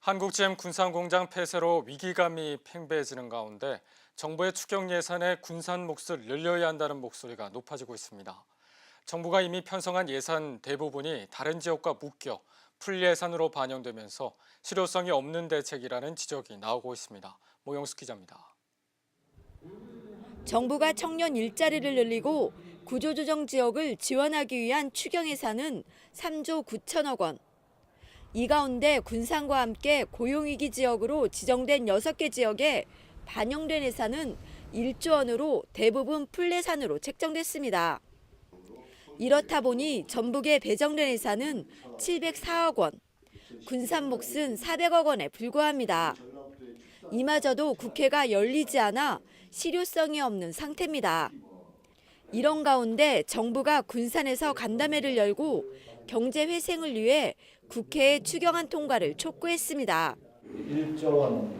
한국GM 군산공장 폐쇄로 위기감이 팽배해지는 가운데 정부의 추경 예산에 군산 몫을 늘려야 한다는 목소리가 높아지고 있습니다. 정부가 이미 편성한 예산 대부분이 다른 지역과 묶여 풀 예산으로 반영되면서 실효성이 없는 대책이라는 지적이 나오고 있습니다. 모영수 기자입니다. 정부가 청년 일자리를 늘리고 구조조정 지역을 지원하기 위한 추경 예산은 3조 9천억 원. 이 가운데 군산과 함께 고용위기 지역으로 지정된 6개 지역에 반영된 예산은 1조 원으로 대부분 풀 예산으로 책정됐습니다. 이렇다 보니 전북에 배정된 예산은 704억 원, 군산 몫은 400억 원에 불과합니다. 이마저도 국회가 열리지 않아 실효성이 없는 상태입니다. 이런 가운데 정부가 군산에서 간담회를 열고 경제 회생을 위해 국회에 추경안 통과를 촉구했습니다. 1조 원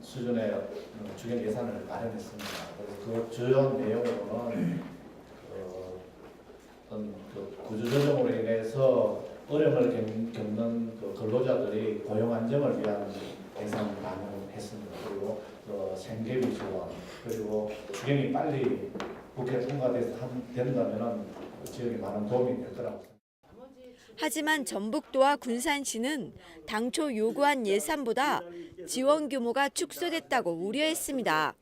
수준의 어, 주경 예산을 마련했습니다. 그 주요 내용으로는 어, 어떤 그 구조조정으로 인해서 어려움을 겪- 겪는 그 근로자들이 고용 안정을 위한 예산 마련을 했습니다. 그리고 어, 생계비 지원 그리고 주경이 빨리 국회 통과돼서 한- 된다면은 지역에 많은 도움이 될 거라고. 하지만 전북도와 군산시는 당초 요구한 예산보다 지원 규모가 축소됐다고 우려했습니다.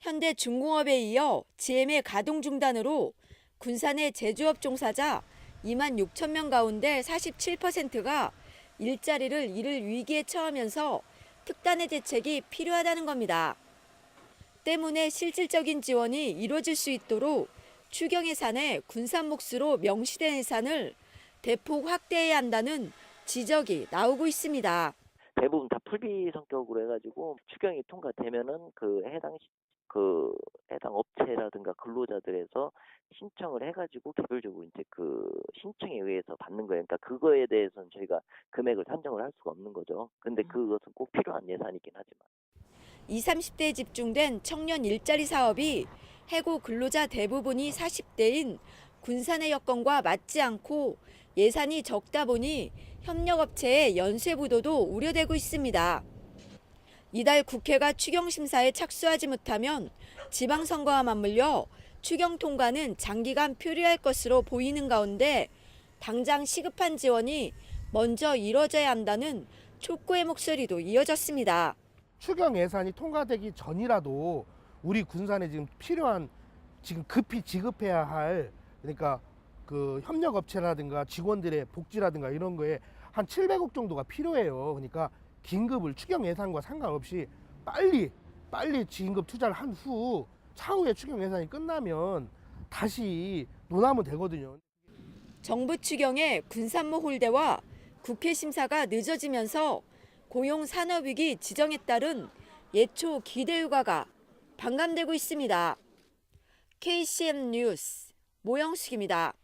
현대 중공업에 이어 GM의 가동 중단으로 군산의 제조업 종사자 2만 6천 명 가운데 47%가 일자리를 잃을 위기에 처하면서 특단의 대책이 필요하다는 겁니다. 때문에 실질적인 지원이 이루어질 수 있도록 추경 예산에 군산 몫으로 명시된 예산을 대폭 확대해야 한다는 지적이 나오고 있습니다. 대부분 다 풀비 성격으로 해가지고 추경이 통과되면은 그 해당 시- 그 해당 업체라든가 근로자들에서 신청을 해가지고 개별적으로 이제 그 신청에 의해서 받는 거예요. 그러니까 그거에 대해서는 저희가 금액을 산정을 할 수가 없는 거죠. 근데 그것은 꼭 필요한 예산이긴 하지만. 20, 30대에 집중된 청년 일자리 사업이 해고 근로자 대부분이 40대인 군산의 여건과 맞지 않고 예산이 적다 보니 협력업체의 연쇄 부도도 우려되고 있습니다. 이달 국회가 추경 심사에 착수하지 못하면 지방선거와 맞물려 추경 통과는 장기간 표류할 것으로 보이는 가운데 당장 시급한 지원이 먼저 이뤄져야 한다는 촉구의 목소리도 이어졌습니다. 추경 예산이 통과되기 전이라도 우리 군산에 지금 필요한 지금 급히 지급해야 할 그러니까 그 협력 업체라든가 직원들의 복지라든가 이런 거에 한 700억 정도가 필요해요. 그러니까 긴급을 추경 예산과 상관없이 빨리 빨리 긴급 투자를 한 후 차후에 추경 예산이 끝나면 다시 논하면 되거든요. 정부 추경의 군산모 홀대와 국회 심사가 늦어지면서 고용 산업 위기 지정에 따른 예초 기대 휴가가 반감되고 있습니다. KCM 뉴스 모영숙입니다.